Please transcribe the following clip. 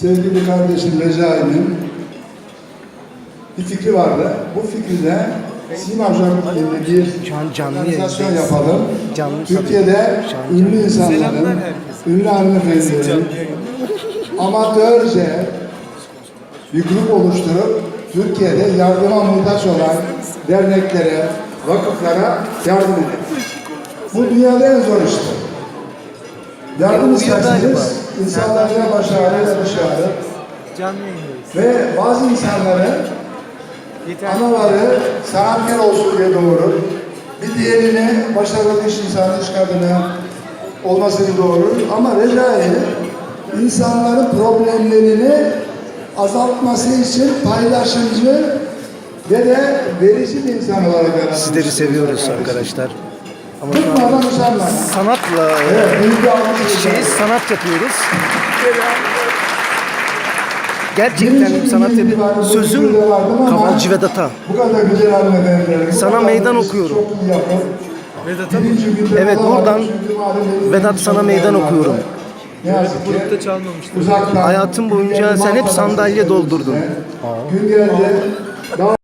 sevgili kardeşim Recai'nin bir fikri vardı. Bu fikri de Sima gibi bir canlı organizasyon yapalım. Canlı Türkiye'de an ünlü insanların, ünlü hanımefendilerin amatörce bir grup oluşturup Türkiye'de yardıma muhtaç olan derneklere, vakıflara yardım edin. Bu dünyada en zor iştir. Yardım isterseniz insanlar ya başarı ya dışarı Canlı yayındayız. ve bazı insanların Yeter. anaları sanatkar olsun diye doğurur. Bir diğerini başarılı iş insanı, iş kadını olmasını doğurur. Ama Recai insanların problemlerini azaltması için paylaşımcı ve de verici bir insan olarak. Sizleri seviyoruz arkadaşlar. Ama şu an Bıkmadan usanmadan. sanatla e, Evet, bir alkış şey sanat yapıyoruz. Gerçekten sanat yapıyoruz. Sözüm Kavalcı Vedat'a. Bu kadar güzel hanımefendilerin. bu Sana meydan okuyorum. Vedat'a mı? Evet, benim Vedat sana meydan okuyorum. Ne yazık ki Grupta çalmamıştı. uzaktan Hayatın boyunca sen hep sandalye doldurdun. Gün geldi.